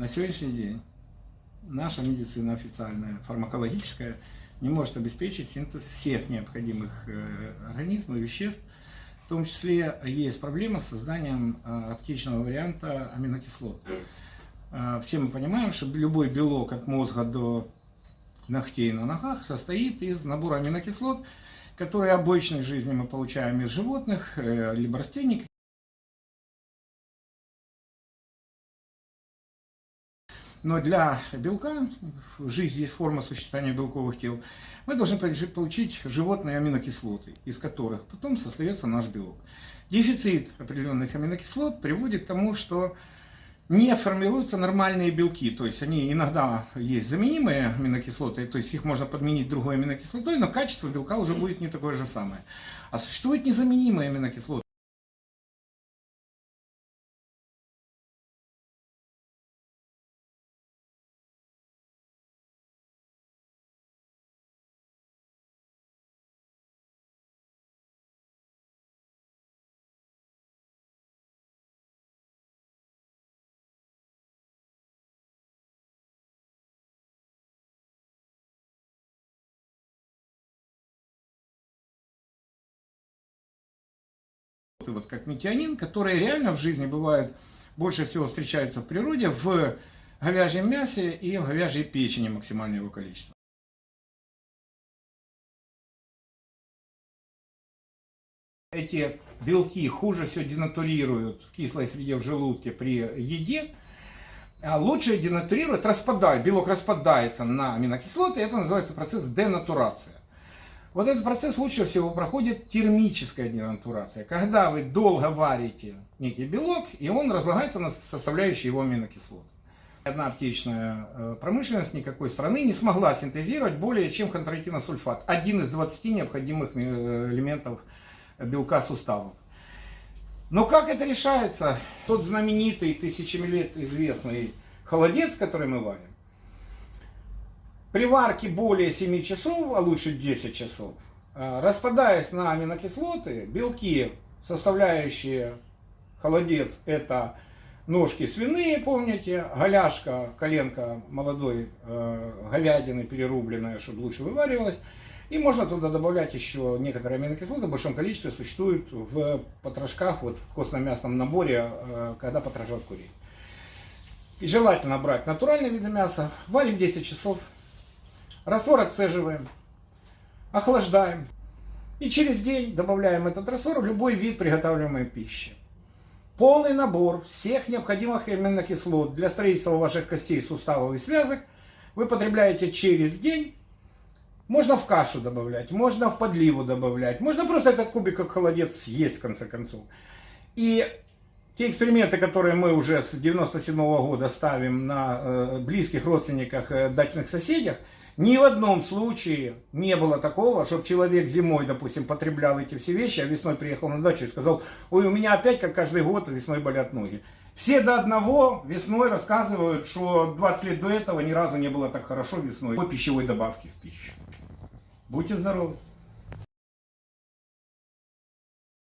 На сегодняшний день наша медицина официальная, фармакологическая, не может обеспечить синтез всех необходимых э, организмов и веществ. В том числе есть проблема с созданием э, аптечного варианта аминокислот. Э, Все мы понимаем, что любой белок от мозга до ногтей на ногах состоит из набора аминокислот, которые обычной жизни мы получаем из животных, либо растений, Но для белка, жизнь есть форма существования белковых тел, мы должны получить животные аминокислоты, из которых потом создается наш белок. Дефицит определенных аминокислот приводит к тому, что не формируются нормальные белки, то есть они иногда есть заменимые аминокислоты, то есть их можно подменить другой аминокислотой, но качество белка уже будет не такое же самое. А существуют незаменимые аминокислоты. Вот как метионин, которые реально в жизни бывают, больше всего встречаются в природе, в говяжьем мясе и в говяжьей печени максимальное его количество. Эти белки хуже всего денатурируют в кислой среде в желудке при еде, а лучше денатурируют, распадают, белок распадается на аминокислоты, это называется процесс денатурации. Вот этот процесс лучше всего проходит термическая денатурация, когда вы долго варите некий белок, и он разлагается на составляющие его аминокислоты. Одна аптечная э, промышленность никакой страны не смогла синтезировать более чем хондротиносульфат, один из 20 необходимых э, элементов белка суставов. Но как это решается? Тот знаменитый, тысячами лет известный холодец, который мы варим, при варке более 7 часов, а лучше 10 часов, э, распадаясь на аминокислоты, белки, составляющие холодец, это ножки свиные, помните, голяшка, коленка молодой э, говядины перерубленная, чтобы лучше вываривалась. И можно туда добавлять еще некоторые аминокислоты, в большом количестве существуют в потрошках, вот в костно-мясном наборе, э, когда потрошат курей. И желательно брать натуральные виды мяса, варим 10 часов, Раствор отцеживаем, охлаждаем. И через день добавляем этот раствор в любой вид приготавливаемой пищи. Полный набор всех необходимых аминокислот для строительства ваших костей, суставов и связок вы потребляете через день. Можно в кашу добавлять, можно в подливу добавлять, можно просто этот кубик как холодец съесть в конце концов. И те эксперименты, которые мы уже с 97 -го года ставим на э, близких родственниках, э, дачных соседях, ни в одном случае не было такого, чтобы человек зимой, допустим, потреблял эти все вещи, а весной приехал на дачу и сказал, ой, у меня опять, как каждый год, весной болят ноги. Все до одного весной рассказывают, что 20 лет до этого ни разу не было так хорошо весной по пищевой добавке в пищу. Будьте здоровы!